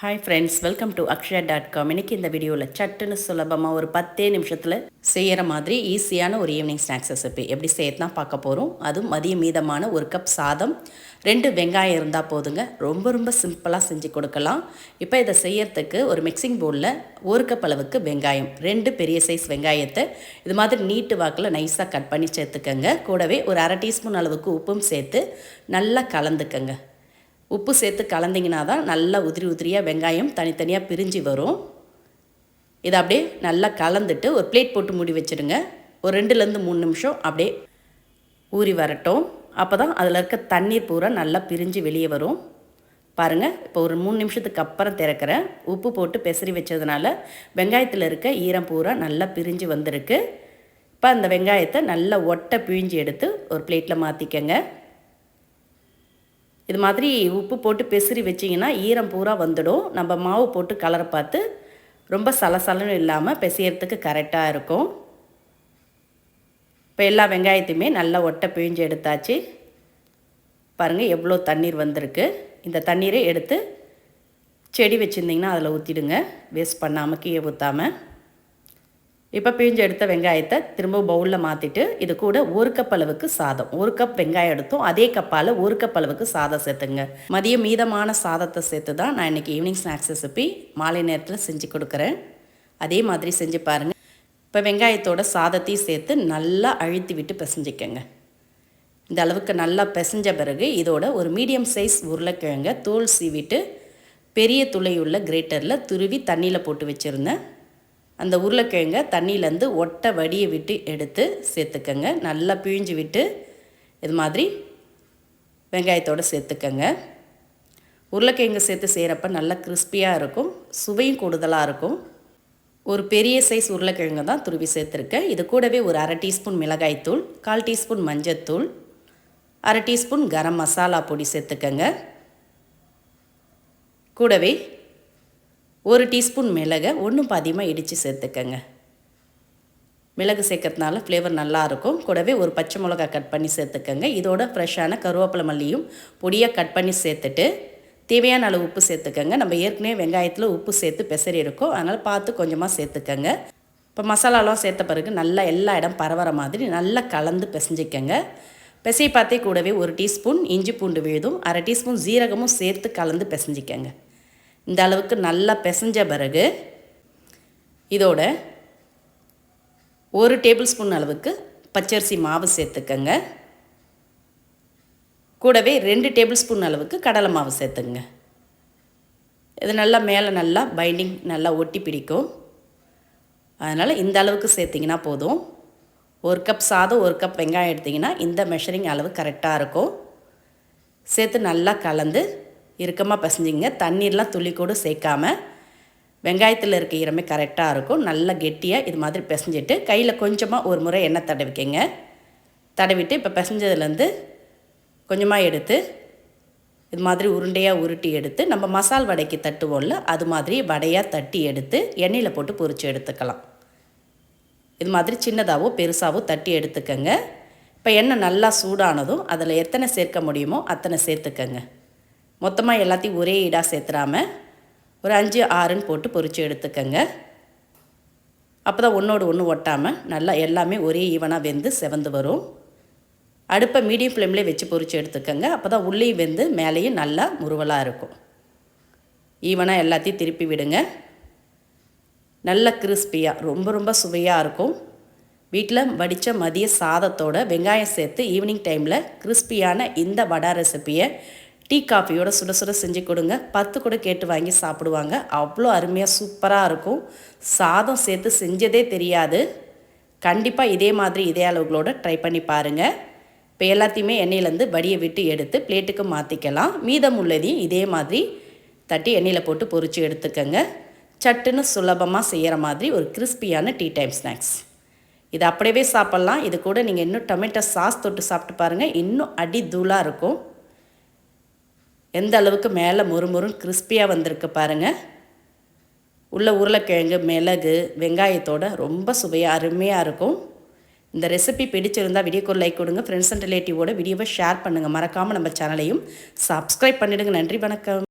Hi friends welcome to Akshaya dot com இன்னைக்கு இந்த வீடியோவில் சட்டுன்னு சுலபமாக ஒரு பத்தே நிமிஷத்தில் செய்கிற மாதிரி ஈஸியான ஒரு ஈவினிங் ஸ்நாக்ஸ் ரெசிபி எப்படி செய்யறதுனா பார்க்க போகிறோம் அதுவும் மதிய மீதமான ஒரு கப் சாதம் ரெண்டு வெங்காயம் இருந்தால் போதுங்க. ரொம்ப ரொம்ப சிம்பிளாக செஞ்சு கொடுக்கலாம். இப்போ இதை செய்யறதுக்கு ஒரு மிக்சிங் பவுலில் ஒரு கப் அளவுக்கு வெங்காயம் ரெண்டு பெரிய சைஸ் வெங்காயத்தை இது மாதிரி நீட்டு வாக்கில் நைஸாக கட் பண்ணி சேர்த்துக்கங்க. கூடவே ஒரு அரை டீஸ்பூன் அளவுக்கு உப்பும் சேர்த்து நல்லா கலந்துக்கங்க. உப்பு சேர்த்து கலந்திங்கன்னா தான் நல்லா உதிரி உதிரியாக வெங்காயம் தனித்தனியாக பிரிஞ்சு வரும். இதை அப்படியே நல்லா கலந்துட்டு ஒரு பிளேட் போட்டு மூடி வச்சுடுங்க. ஒரு ரெண்டுலேருந்து மூணு நிமிஷம் அப்படியே ஊறி வரட்டும். அப்போ தான் அதில் இருக்க தண்ணீர் பூரா நல்லா பிரிஞ்சு வெளியே வரும். பாருங்கள் இப்போ ஒரு மூணு நிமிஷத்துக்கு அப்புறம் திறக்கிறேன். உப்பு போட்டு பெசரி வச்சதுனால வெங்காயத்தில் இருக்க ஈரம் பூரா நல்லா பிரிஞ்சு வந்திருக்கு. இப்போ அந்த வெங்காயத்தை நல்லா ஒட்டை பிழிஞ்சு எடுத்து ஒரு பிளேட்டில் மாற்றிக்கங்க இது மாதிரி உப்பு போட்டு பெசரி வச்சிங்கன்னா ஈரம் பூரா வந்துடும். நம்ம மாவு போட்டு கலரை பார்த்து ரொம்ப சலசலன்னு இல்லாமல் பெசையறதுக்கு கரெக்டாக இருக்கும். இப்போ எல்லா வெங்காயத்தையுமே நல்லா ஒட்டை பிழிஞ்சு எடுத்தாச்சு. பாருங்கள் எவ்வளோ தண்ணீர் வந்திருக்கு. இந்த தண்ணீரை எடுத்து செடி வச்சுருந்திங்கன்னா அதில் ஊற்றிடுங்க வேஸ்ட் பண்ணாமல் கீழே ஊற்றாமல் இப்போ பிழிஞ்சு எடுத்த வெங்காயத்தை திரும்ப பவுலில் மாற்றிட்டு இது கூட ஒரு கப் அளவுக்கு சாதம். ஒரு கப் வெங்காயம் எடுத்தோம் அதே கப்பால் ஒரு கப் அளவுக்கு சாதம் சேர்த்துங்க. மதியம் மீதமான சாதத்தை சேர்த்து தான் நான் இன்றைக்கி ஈவினிங் ஸ்நாக்ஸ் ரெசிபி மாலை நேரத்தில் செஞ்சு கொடுக்குறேன். அதே மாதிரி செஞ்சு பாருங்கள் இப்போ வெங்காயத்தோட சாதத்தையும் சேர்த்து நல்லா அழுத்தி விட்டு பிசைஞ்சிக்கங்க. இந்த அளவுக்கு நல்லா பிசைஞ்ச பிறகு இதோட ஒரு மீடியம் சைஸ் உருளைக்கிழங்க தோல் சீவிட்டு பெரிய துளையுள்ள கிரேட்டரில் துருவி தண்ணியில் போட்டு வச்சுருந்தேன். அந்த உருளைக்கிழங்க தண்ணியிலேருந்து ஒட்டை வடியை விட்டு எடுத்து சேர்த்துக்கங்க. நல்லா பிழிஞ்சு விட்டு இது மாதிரி வெங்காயத்தோடு சேர்த்துக்கங்க. உருளைக்கிழங்கு சேர்த்து செய்கிறப்ப நல்லா கிறிஸ்பியாக இருக்கும் சுவையும் கூடுதலாக இருக்கும். ஒரு பெரிய சைஸ் உருளைக்கிழங்கு தான் துருவி சேர்த்துருக்கேன். இது கூடவே ஒரு அரை டீஸ்பூன் மிளகாய்த்தூள் கால் டீஸ்பூன் மஞ்சத்தூள் அரை டீஸ்பூன் கரம் மசாலா பொடி சேர்த்துக்கங்க. கூடவே ஒரு டீஸ்பூன் மிளகை ஒன்றும் பாதியமாக இடித்து சேர்த்துக்கங்க. மிளகு சேர்க்கறதுனால ஃப்ளேவர் நல்லாயிருக்கும் கூடவே ஒரு பச்சை மிளகா கட் பண்ணி சேர்த்துக்கங்க. இதோட ஃப்ரெஷ்ஷான கருவேப்பிலை மல்லியும் பொடியாக கட் பண்ணி சேர்த்துட்டு தேவையான அளவு உப்பு சேர்த்துக்கங்க. நம்ம ஏற்கனவே வெங்காயத்தில் உப்பு சேர்த்து பெசரி இருக்கும். அதனால் பார்த்து கொஞ்சமாக சேர்த்துக்கங்க. இப்போ மசாலாலாம் சேர்த்த பிறகு நல்லா எல்லா இடம் பரவற மாதிரி நல்லா கலந்து பிசைஞ்சிக்கங்க. பிசையை பார்த்தே கூடவே ஒரு டீஸ்பூன் இஞ்சி பூண்டு விழுதும் அரை டீஸ்பூன் ஜீரகமும் சேர்த்து கலந்து பிசைஞ்சிக்கங்க. இந்த அளவுக்கு நல்லா பிசைஞ்ச பிறகு இதோட ஒரு டேபிள் ஸ்பூன் அளவுக்கு பச்சரிசி மாவு சேர்த்துக்கங்க. கூடவே ரெண்டு டேபிள் ஸ்பூன் அளவுக்கு கடலை மாவு சேர்த்துங்க இது நல்லா மேலே நல்லா பைண்டிங் நல்லா ஒட்டி பிடிக்கும். அதனால் இந்த அளவுக்கு சேர்த்திங்கன்னா போதும். ஒரு கப் சாதம் ஒரு கப் வெங்காயம் எடுத்திங்கன்னா இந்த மெஷரிங் அளவு கரெக்டாக இருக்கும். சேர்த்து நல்லா கலந்து இறுக்கமாக பசஞ்சிங்க. தண்ணீர்லாம் துளி கூட சேர்க்காம வெங்காயத்தில் இருக்க ஈரமே கரெக்டாக இருக்கும். நல்லா கெட்டியாக இது மாதிரி பிசைஞ்சிட்டு கையில் கொஞ்சமாக ஒரு முறை எண்ணெய் தடவிக்கங்க. தடவிட்டு இப்போ பிசைஞ்சதுலேருந்து கொஞ்சமாக எடுத்து இது மாதிரி உருண்டையாக உருட்டி எடுத்து நம்ம மசால் வடைக்கு தட்டுவோம்ல அது மாதிரி வடையாக தட்டி எடுத்து எண்ணெயில் போட்டு பொறிச்சு எடுத்துக்கலாம். இது மாதிரி சின்னதாகவோ பெருசாகவோ தட்டி எடுத்துக்கங்க. இப்போ எண்ணெய் நல்லா சூடானதும் அதில் எத்தனை சேர்க்க முடியுமோ அத்தனை சேர்த்துக்கங்க. மொத்தமாக எல்லாத்தையும் ஒரே ஈடாக சேர்த்துறாமல் ஒரு அஞ்சு ஆறுன்னு போட்டு பொறிச்சு எடுத்துக்கங்க. அப்போ தான் ஒன்றோடு ஒன்று ஒட்டாமல் நல்லா எல்லாமே ஒரே ஈவனாக வெந்து செவந்து வரும். அடுப்பை மீடியம் ஃப்ளேம்லேயே வச்சு பொறிச்சு எடுத்துக்கோங்க. அப்போ தான் உள்ளேயும் வெந்து மேலேயும் நல்லா முருவலாக இருக்கும். ஈவனாக எல்லாத்தையும் திருப்பி விடுங்க. நல்ல கிறிஸ்பியாக ரொம்ப ரொம்ப சுவையாக இருக்கும். வீட்டில் வடித்த மதிய சாதத்தோட வெங்காயம் சேர்த்து ஈவினிங் டைமில் கிறிஸ்பியான இந்த வடை ரெசிப்பியை டீ காஃபியோட சுட சுட செஞ்சு கொடுங்க. பத்து கூட கேட்டு வாங்கி சாப்பிடுவாங்க. அவ்வளோ அருமையாக சூப்பராக இருக்கும். சாதம் சேர்த்து செஞ்சதே தெரியாது. கண்டிப்பாக இதே மாதிரி இதே அளவுகளோட ட்ரை பண்ணி பாருங்கள் இப்போ எல்லாத்தையுமே எண்ணெயிலேருந்து வடியை விட்டு எடுத்து பிளேட்டுக்கு மாற்றிக்கலாம் மீதம் உள்ளதையும் இதே மாதிரி தட்டி எண்ணெயில் போட்டு பொறிச்சு எடுத்துக்கோங்க. சட்டுன்னு சுலபமாக செய்கிற மாதிரி ஒரு கிறிஸ்பியான டீ டைம் ஸ்நாக்ஸ் இது அப்படியே சாப்பிட்லாம். இது கூட நீங்கள் இன்னும் டொமேட்டோ சாஸ் தொட்டு சாப்பிட்டு பாருங்கள் இன்னும் அடி தூளாக இருக்கும். எந்த அளவுக்கு மேலே முறுமுறுன்னு கிறிஸ்பியாக வந்திருக்கு பாருங்கள் உள்ள உருளைக்கிழங்கு மிளகு வெங்காயத்தோட ரொம்ப சுவையாக அருமையாக இருக்கும். இந்த ரெசிபி பிடிச்சிருந்தால் வீடியோக்கு லைக் கொடுங்க. ஃப்ரெண்ட்ஸ் அண்ட் ரிலேட்டிவோட வீடியோவை ஷேர் பண்ணுங்கள் மறக்காமல் நம்ம சேனலையும் சப்ஸ்கிரைப் பண்ணிவிடுங்க நன்றி வணக்கம்.